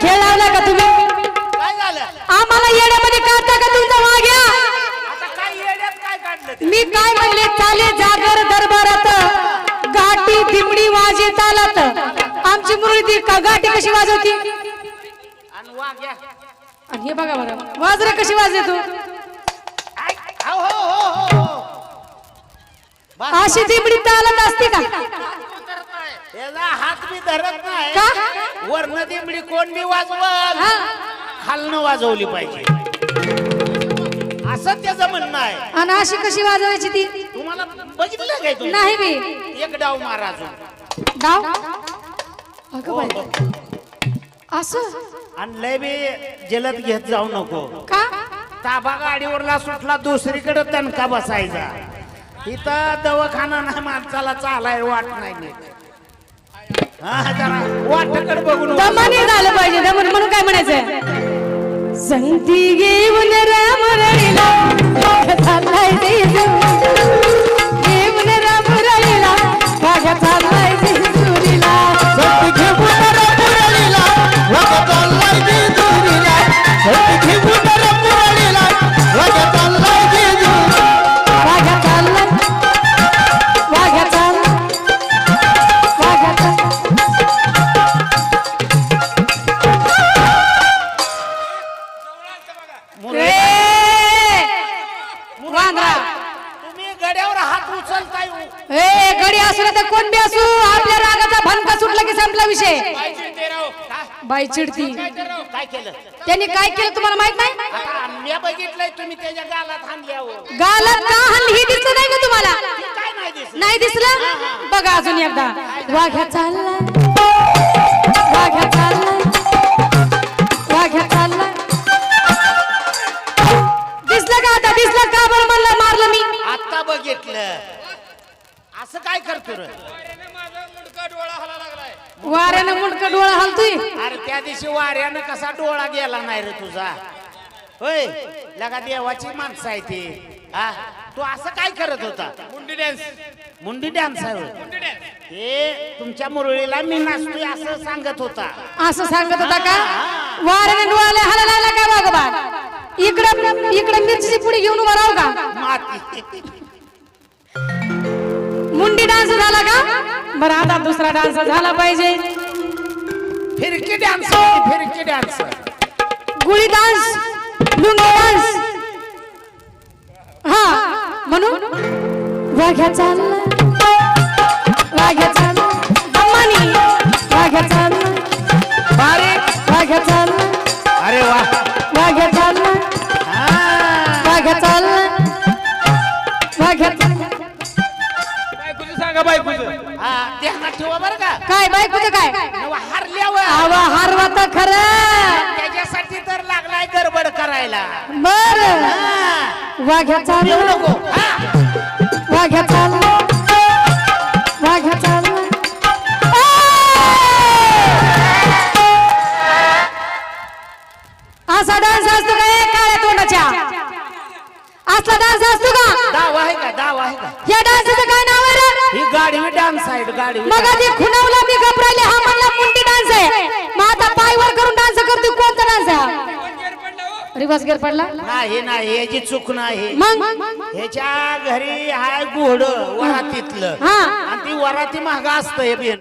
खेळ लावला का तुम्ही? आम्हाला येण्यामध्ये काढता का तुमचा माग्या मी काय म्हणले चाले जागर दरबारात. गाठी दिमडी वाजे चालत. आमची मुरळी गाठी कशी वाजवती? आणि हे बघा बरं वाजरा कशी वाजले तू अशी दिमडी चालत असते का? याला हात मी धरत नाही. का? वरनं दिमडी कोण मी वाजवल. खालनं वाजवली पाहिजे. असं त्याचं म्हणणं आहे. आणि अशी कशी वाजवायची ती? तुम्हाला बघितलं काय तुम्ही? नाही बी. एक डाव मारा अजून. डाव? अगं बाई. असं? आणि लय बी जलद घेत जाऊ नको. का? ताबा गाडीवरला सुटला दुसरीकडे तणका बसायचा. इथं दवाखाना नाही माणसाला चालाय वाट नाही वाटकडे बघून दमाने झालं पाहिजे दमन म्हणून काय म्हणायचंय? संगती घेऊन राम रळीला वांद्रा! तुम्ही गड्यावर हात उचलताय ए गडी असू ना तर कोण बी असू? आपल्या रागाचा भनका सुटला की संपला विषय. बाई चिडती काय केलं? त्यांनी काय केलं तुम्हाला माहीत नाही? आता मी बघितलंय तुम्ही त्याच्या गालात हाणल्यावर गालात का हल्ली हे दिसलं नाही का तुम्हाला? काय नाही दिसत? नाही दिसलं? बघा अजून एकदा. वाघ्या चालला. बघितलं. असं काय करतो रे? वाऱ्यानं मुंडक डोळा हलतोय? अरे त्या दिवशी वाऱ्यानं कसा डोळा गेला नाही रे तुझा? होय लगा देवाची माणसं आहे ती. हा? तू असं काय करत होता? मुंडी डान्स मुंडी डान्स आहे होय. हे तुमच्या मुरळीला मी नाचतोय असं सांगत होता. असं सांगत होता का? वाऱ्याने डोळ्याला हलायला काय बाबा इकडं इकडं मिरची पुढे घेऊन उभा राहू का? माती. मुंडी डान्स झाला का? बरं आता दुसरा डान्स झाला पाहिजे. फिरकी डान्स फिरकी डान्स गुळी डान्स लुंगी डान्स हा म्हणून वाघ्या चालला ध्यानात ठेवा बरं का. काय बायकोचं काय? नवा हरल्यावर. आवा हारवा तर खरं. त्याच्यासाठी तर लागलाय गडबड करायला. बर. हा. वाघ्या येऊ चालला नको. हा. वाघ्या चालला वाघ्या चालला असा डान्स असतो का? असा डान्स असतो का? दावा आहे का? दावा आहे का? या डान्सचं काय नाव आहे रे? ही गाडवी डान्स आहे गाडवी मग आधी खुणावला मी घबरायले हा म्हणला मुंडी डान्स आहे. मग आता पायवर करून डान्स करतो कोणता डान्स आहे? रिवर्स गेअर पडला. नाही नाही याची चूक नाही. मग? ह्याच्या घरी हाय घोड वरातीतलं. हा. आणि ती वराती महाग असतं हे बिन.